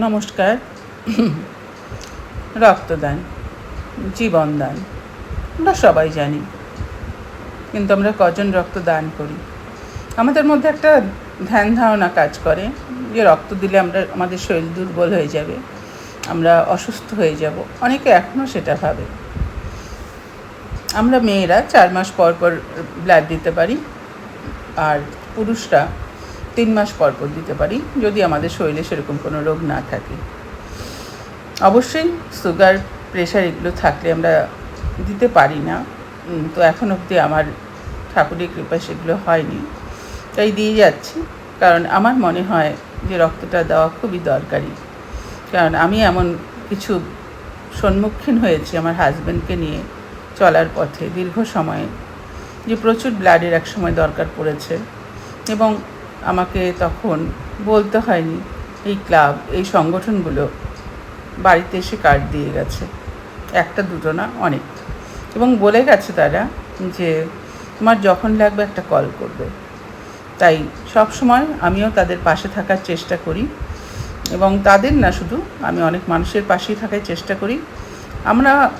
নমস্কার। রক্তদান, জীবনদান, আমরা সবাই জানি, কিন্তু আমরা কজন রক্তদান করি? আমাদের মধ্যে একটা ধ্যান ধারণা কাজ করে যে রক্ত দিলে আমরা, আমাদের শরীর দুর্বল হয়ে যাবে, আমরা অসুস্থ হয়ে যাব। অনেকে এখনও সেটা ভাবে। আমরা মেয়েরা চার মাস পর পর ব্লাড দিতে পারি, আর পুরুষরা তিন মাস পর পর দিতে পারি, যদি আমাদের শরীরে সেরকম কোনো রোগ না থাকে। অবশ্যই সুগার প্রেশার এগুলো থাকলে আমরা দিতে পারি না। তো এখন অবধি আমার ঠাকুরের কৃপায় সেগুলো হয়নি। তাই দিয়ে যাচ্ছি। কারণ আমার মনে হয় যে রক্তটা দেওয়া খুবই দরকারি। কারণ আমি এমন কিছু সম্মুখীন হয়েছি আমার হাজব্যান্ডকে নিয়ে চলার পথে দীর্ঘ সময়ে, যে প্রচুর ব্লাডের এক সময় দরকার পড়েছে। এবং আমাকে তখন বলতে হয়নি, এই ক্লাব, এই সংগঠনগুলো বাড়িতে এসে কার্ড দিয়ে গেছে। একটা দুটো না, অনেক। এবং বলে গেছে তারা যে, তোমার যখন লাগবে একটা কল করবে। তাই সব সময় আমিও তাদের পাশে থাকার চেষ্টা করি এবং তাদের না শুধু, আমি অনেক মানুষের পাশেই থাকার চেষ্টা করি। আমরা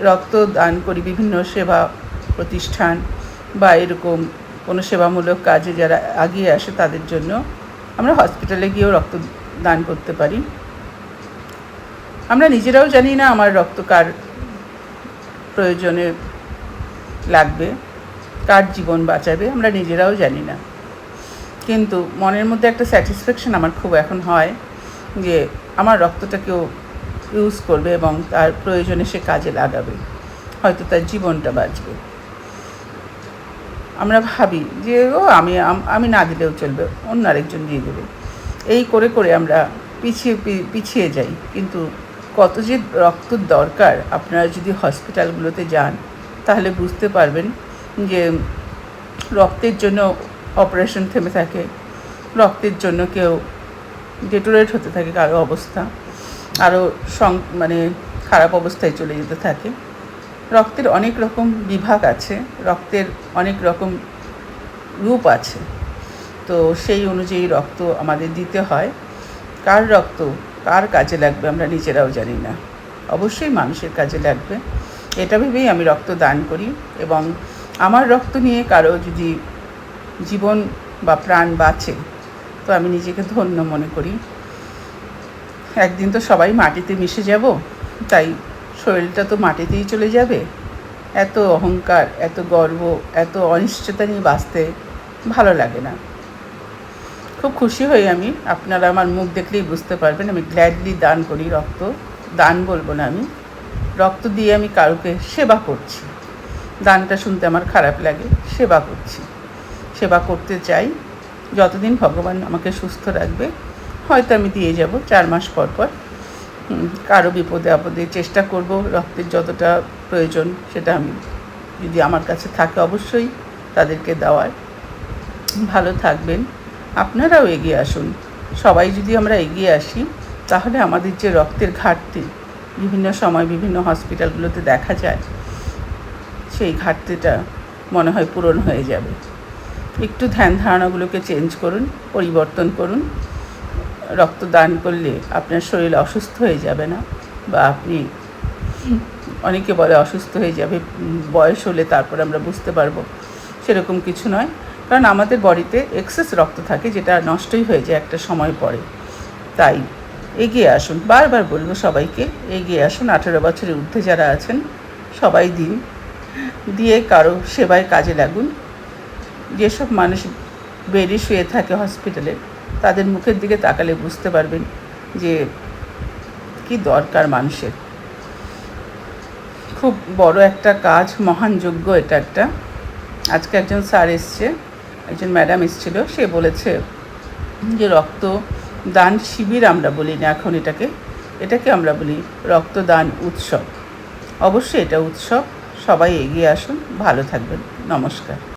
রক্ত দান করি বিভিন্ন সেবা প্রতিষ্ঠান বা এরকম কোনো সেবামূলক কাজে যারা এগিয়ে আসে তাদের জন্য আমরা হসপিটালে গিয়েও রক্ত দান করতে পারি। আমরা নিজেরাও জানি না আমার রক্ত কার প্রয়োজনে লাগবে, কার জীবন বাঁচাবে, আমরা নিজেরাও জানি না। কিন্তু মনের মধ্যে একটা স্যাটিসফ্যাকশন আমার খুব এখন হয় যে আমার রক্তটা কেউ ইউজ করবে এবং তার প্রয়োজনে সে কাজে লাগাবে, হয়তো তার জীবনটা বাঁচবে। আমরা ভাবি যে, ও, আমি আমি না দিলেও চলবে, অন্য আরেকজন দিয়ে দেবে। এই করে করে আমরা পিছিয়ে পিছিয়ে যাই। কিন্তু কত যে রক্ত দরকার, আপনারা যদি হসপিটালগুলোতে যান, তাহলে বুঝতে পারবেন যে, রক্তের জন্য অপারেশন থেমে থাকে, রক্তের জন্য কেউ ডেটোরেট হতে থাকে, কারও অবস্থা আরও সং মানে খারাপ অবস্থায় চলে যেতে থাকে। রক্তের অনেক রকম বিভাগ আছে, রক্তের অনেক রকম রূপ আছে। তো সেই অনুযায়ী রক্ত আমাদের দিতে হয়। কার রক্ত কার কাজে লাগবে আমরা নিজেরাও জানি না। অবশ্যই মানুষের কাজে লাগবে। এটা ভেবেই আমি রক্ত দান করি এবং আমার রক্ত নিয়ে কারও যদি জীবন বা প্রাণ বাঁচে, তো আমি নিজেকে ধন্য মনে করি। একদিন তো সবাই মাটিতে মিশে যাব, তাই শরীরটা তো মাটিতেই চলে যাবে। এত অহংকার, এত গর্ব, এত অনিশ্চয়তা নিয়ে বাঁচতে ভালো লাগে না। খুব খুশি হই আমি। আপনারা আমার মুখ দেখলেই বুঝতে পারবেন, আমি গ্ল্যাডলি দান করি রক্ত। দান বলব না আমি। রক্ত দিয়ে আমি কারোকে সেবা করছি। দানটা শুনতে আমার খারাপ লাগে, সেবা করছি। সেবা করতে চাই। যতদিন ভগবান আমাকে সুস্থ রাখবে, হয়তো আমি দিয়ে যাব চার মাস পর পর। কারও বিপদে আপদে চেষ্টা করব, রক্তের যতটা প্রয়োজন সেটা আমি যদি আমার কাছে থাকে অবশ্যই তাদেরকে দেওয়ার। ভালো থাকবেন, আপনারাও এগিয়ে আসুন। সবাই যদি আমরা এগিয়ে আসি, তাহলে আমাদের যে রক্তের ঘাটতি, বিভিন্ন সময় বিভিন্ন হসপিটালগুলোতে দেখা যায়, সেই ঘাটতিটা মনে হয় পূরণ হয়ে যাবে। একটু ধ্যান ধারণাগুলোকে চেঞ্জ করুন, পরিবর্তন করুন। রক্ত দান করলে আপনার শরীর অসুস্থ হয়ে যাবে না বা আপনি অনেকে বলে অসুস্থ হয়ে যাবে বয়স হলে তারপর আমরা বুঝতে পারব। সেরকম কিছু নয়। কারণ আমাদের বডিতে এক্সেস রক্ত থাকে যেটা নষ্টই হয়ে যায় একটা সময় পরে। তাই এগিয়ে আসুন। বারবার বলব সবাইকে, এগিয়ে আসুন। আঠেরো বছরের ঊর্ধ্বে যারা আছেন, সবাই দিন। দিয়ে কারও সেবায় কাজে লাগুন। যেসব মানুষ বেডে শুয়ে থাকে হসপিটালে তাদের মুখের দিকে তাকালে বুঝতে পারবেন যে কি দরকার মানুষের। খুব বড় একটা কাজ, মহান যোগ্য এটা একটা। আজকে একজন স্যার এসছে, একজন ম্যাডাম এসেছিল, সে বলেছে যে রক্ত দান শিবির আমরা বলি না এখন এটাকে এটাকে আমরা বলি রক্তদান উৎসব। অবশ্যই এটা উৎসব, সবাই এগিয়ে আসুন, ভালো থাকবেন, নমস্কার।